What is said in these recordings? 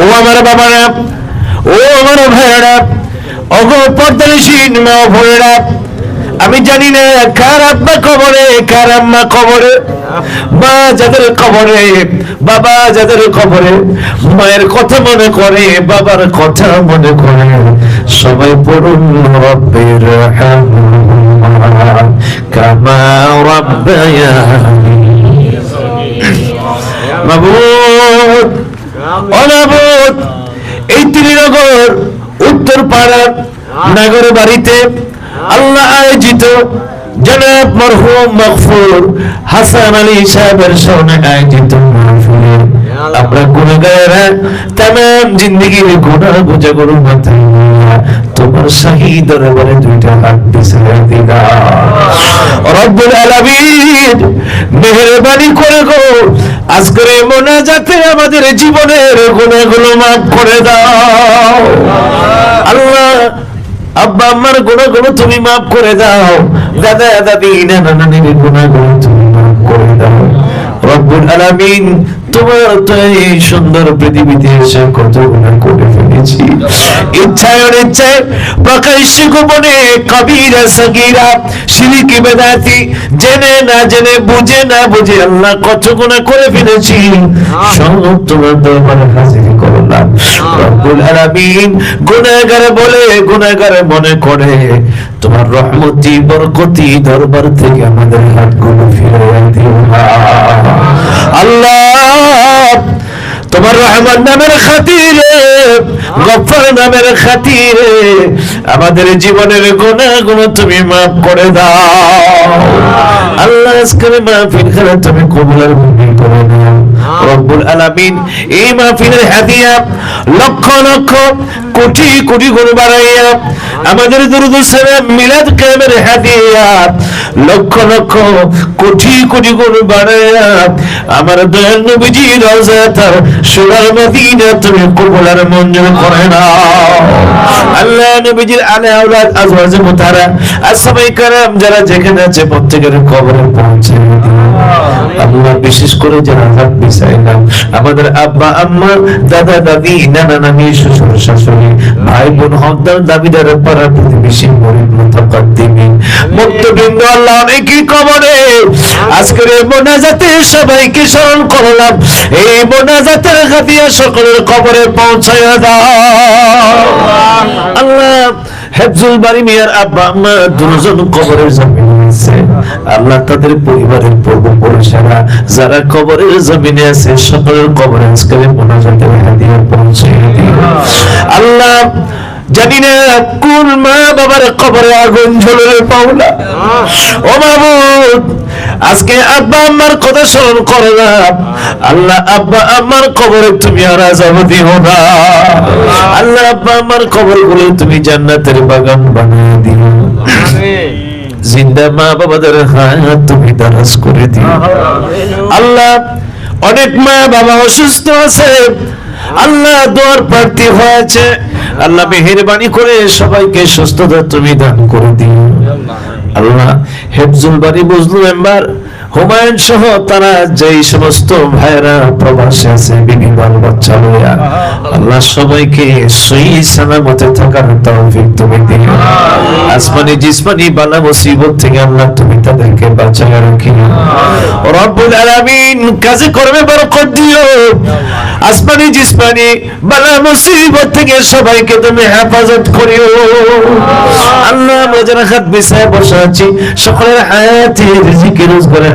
ও আমার বাবারা, ও আমার আমি জানি না কার আব্বা কবরে, কার আম্মা কবরে, মা যাদের কবরে, বাবা যাদের কবরে, মায়ের কথা মনে করে, বাবার কথা মনে করে, সবাই পড়ুন রব্বের কামা রাব্বায়ানি মাবুদ অনাবুদ এই ত্রিনগর উত্তর পাড়ার নাগর বাড়িতে আল্লাহ আয়োজিত জনাব মরহুম মগফুর হাসান আলী সাহেবের সামনে আয়োজিত মাহফিলে আমরা গুণগায়েরা তামাম জিন্দগির গুণা গুজা করু মাথায় তোমার শাহী দরবারে দুইটা হাত বিছায়া দিলা রব্বুল আলামিন মেহেরবানি করে গো, আজকের এই মোনাজাতে আমাদের জীবনের গুণাগুলো মাফ করে দাও। আল্লাহ, আব্বা, আম্মার গুণাগুলো তুমি মাফ করে দাও। দাদা, দাদি, নানা, নানির গুণাগুলো তুমি মাফ করে দাও। রব্বুল আলামিন তোমার তো এই সুন্দর পৃথিবীতে এসে কত গুণা করে ফেলেছি। ইচ্ছায় অনিচ্ছায় প্রকাশ্যে গোপনে কবিরা সগীরা শিরিকি বেদাতি। জেনে না জেনে বুঝে না বুঝে আল্লাহ কত গুণা করে ফেলেছি। সব তোমার দরবারে হাজির করলাম। রব্বুল আলামিন গুনাহগার বলে গুনাহগার মনে করে তোমার রহমতি বরকতি দরবার থেকে আমাদের হাতগুলো দিও। আল্লাহ। তোমার রহমান নামের খাতিরে, গফর নামের খাতিরে, আমাদের জীবনের গুণাগুলো তুমি মাফ করে দাও। আল্লাহ আজকের মাহফিল খেলা তুমি কবুলের ভূমি করে নাও। রব্বুল আলামিন এই মাহফিলের হাদিয়া লক্ষ লক্ষ কোটি কোটি গুণ বাড়াইয়া আমাদের দুরুদ সালাম মিলাদ কায়েমের হাদিয়া লক্ষ লক্ষ কোটি কোটি গুণ বাড়াইয়া আমার দয়াল নবীজি রওজা তার সোনার মদিনা তুমি কবুলার মঞ্জুর করে নাও। আল্লাহ নবীজির আলে আওলাদ আজওয়াজ মুতারা আসমাই কারাম যারা যেখানে আছে প্রত্যেকের কবরে পৌঁছে আল্লাহ বিশেষ করে যারা আমাদের আব্বা, আম্মা, দাদা, দাদি, নানা, নানি, শ্বশুর, শাশুড়ি, ভাই, বোন হকদার দাবিদার পাড়া প্রতিবেশী মুক্তবৃন্দ, আল্লাহ অনেকই কবরে। আজকের এই মোনাজাতে সবাইকে স্মরণ করলাম। এই মোনাজাতের সকলের কবরে পৌঁছায়া দাও। আল্লাহ, হেফজুল বাড়ি মিয়ার আব্বা, আম্মা, দুজন কবরের জমিনে। আছে। আল্লাহ তাদের পরিবারের পূর্বপুরুষেরা যারা কবরের জমিনে আছে, সকলের কবরে আজকের মোনাজাতের হাদিয়া পৌঁছে আল্লাহ জানি না কোন মা বাবার কবরে আগুন ঝুললে পাওলা ও মাবুদ আজকে আব্বা আম্মার কথা স্মরণ করলাম আল্লাহ, আব্বা আম্মার কবরে তুমি আর আজাব দিও না। আল্লাহ, আব্বা আম্মার কবরগুলো তুমি জান্নাতের বাগান বানিয়ে দিও। জিন্দা মা বাবাদের হায়াত তুমি দারাজ করে দিও। আল্লাহ, অনেক মা বাবা অসুস্থ আছে। আল্লাহ, দোয়ার প্রার্থী হয়েছে। আল্লাহ মেহেরবানি করে সবাইকে সুস্থতা তুমি দান করে দিও। আল্লাহ, হেফজুল বাড়ি বুঝলু মেম্বার হুমায়ুন সহ তারা যেই সমস্ত ভাইরা প্রবাসে আছে বিভিন্ন বাচ্চা লইয়া আল্লাহ। সবাইকে সহি সালামতে থাকার তৌফিক তুমি দিও। আসমানি জিসমানি বালা মুসিবত থেকে আল্লাহ তুমি তাদেরকে বাঁচায় রাখিও। রব্বুল আলামিন কাজে করবে বরকত দিও। আসমানি জিসমানি বালা মুসিবত থেকে সবাইকে তুমি হেফাজত করিও। আল্লাহ। আমরা যারা হাত বিছায় বসে আছি সকলের হায়াতে রিজিকে রোজগারে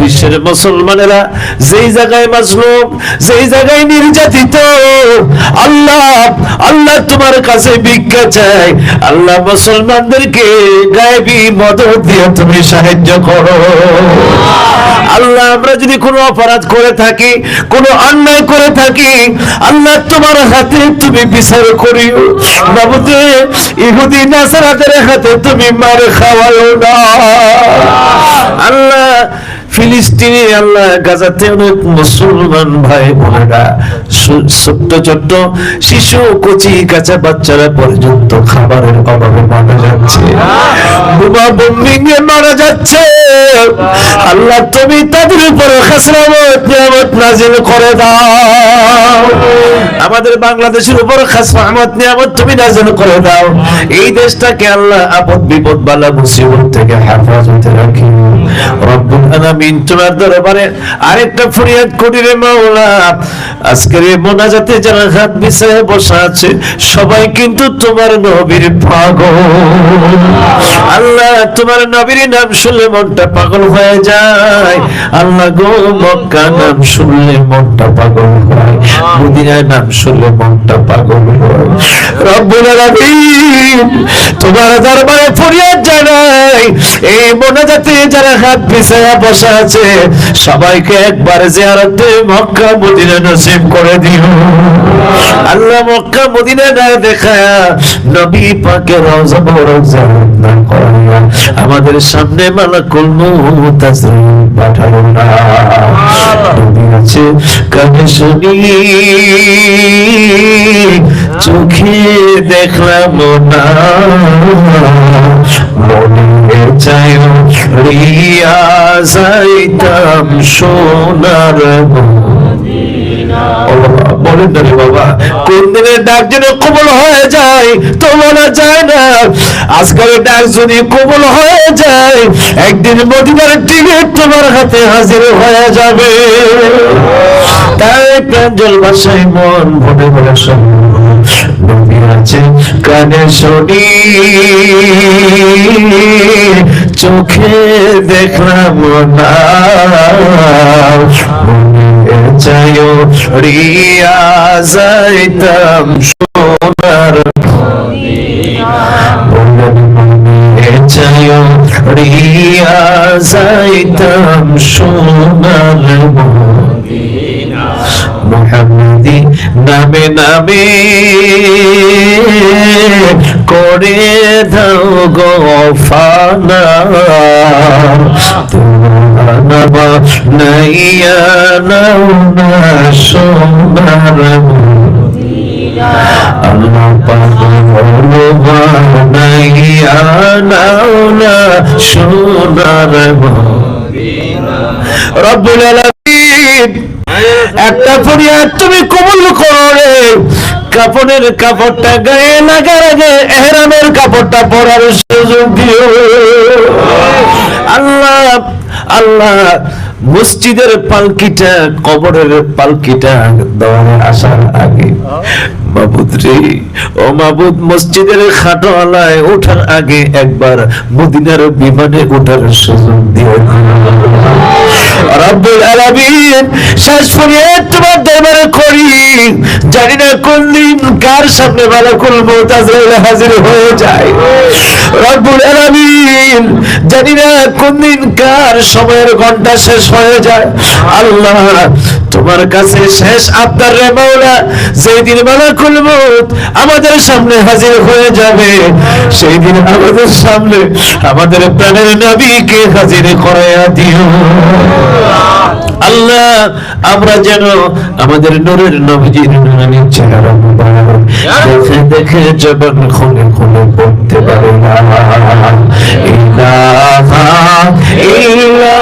বিশ্বের মুসলমানেরা যেই জায়গায় মাজলুম, যেই জায়গায় নির্যাতিত, আল্লাহ আল্লাহ তোমার কাছে ভিক্ষা চাই আল্লাহ মুসলমানদেরকে গায়েবী মদত দিয়ে তুমি সাহায্য করো। আল্লাহ, আমরা যদি কোনো অপরাধ করে থাকি, কোনো অন্যায় করে থাকি, আল্লাহ তোমার হাতে তুমি বিচার করিও। বাবুতে, ইহুদি নাসারাদের হাতে তুমি মার খাওয়াও না। আল্লাহ ফিলিস্তিনি আল্লাহ গাজাতে অনেক মুসলমান ভাই বোনেরা ছোট্ট ছোট্ট শিশু কচি কাঁচা বাচ্চারা পর্যন্ত খাবারের অভাবে মারা যাচ্ছে। বোমা বোম্বিং এ মারা যাচ্ছে। আল্লাহ তুমি তাদের উপরে খাসরামত নিয়ামত নাজিল করে দাও। আমাদের বাংলাদেশের উপর খাস রহমত নিয়ামত তুমি নাজিল করে দাও। এই দেশটাকে আল্লাহ আপদ বিপদ বালা মুসিবত থেকে হেফাজতে রাখি। সবাই কিন্তু তোমার নবীর পাগল। আল্লাহ তোমার নবীর নাম শুনলে পাগল হয়ে যায়। আল্লাহ গো মক্কা নাম শুনলে মনটা পাগল হয়। নাম শুনলে মনটা পাগল তোমার দরবারে ফরিয়াদ জানাই। এই মোনাজাতে যারা হাত বিছায়া বসা আছে, সবাইকে একবার জিয়ারতে মক্কা, মদিনা নসিব করে দিও। আল্লাহ মক্কা, মদিনা না দেখায়া নবী পাকে রওজা মোবারক জিয়ারত আমাদের সামনে মালাকুল মউত পাঠাও না। চোখে দেখলাম না। মনে চাই রিয়া যাইতাম সোনার বলেন না রে বাবা। কোন দিনের ডাক যেন কবল হয়ে যায় বলা যায় না। আজকাল ডাক যদি হয়ে যায়, একদিন মদিনার টিকিট তোমার হাতে হাজির হয়ে যাবে। তাই প্রাঞ্জল ভাষায় মন ভরে নদী আছে কানে চোখে দেখলাম না। চাইও রিয়া যাইতাম সোনার চাইও রিয়া যাইতাম সোনার মোহাম্মদি নামে নামে করে দাও গো ফানা। একটা ফরিয়াদ তুমি কবুল করো কাপড়ের কাপড়টা গায়ে লাগার আগে এহরামের কাপড়টা পরার সুযোগ দিও। আল্লাহ আল্লাহ মসজিদের পালকিটা, কবরের পালকিটা দৌড়ে আসার আগে মাবুদরে ও মাবুদ মসজিদের খাটোয়ালায় ওঠার আগে একবার মদিনার বিমানে ওঠার সুযোগ দিও রব্বুল জানি না কোন দিন কার সামনে মালাকুল মউত আজরাইল হাজির হয়ে যায়। রব্বুল আলামিন, জানি না কার সময়ের ঘণ্টা শেষ হয়ে যায়। আল্লাহ তোমার কাছে শেষ আবদার রে মাওলা যেই দিন মালাকুল মউত আমাদের সামনে হাজির হয়ে যাবে সেই দিন আমাদের সামনে আমাদের প্রাণের নবীকে হাজির করাইয়া দিও। আল্লাহ, আমরা যেন আমাদের নূরের নবীজির নুরানি চেহারা দেখে দেখে জবান খুলে খুলে পড়তে পারে না। ইলাহা ইল্লাল্লাহ।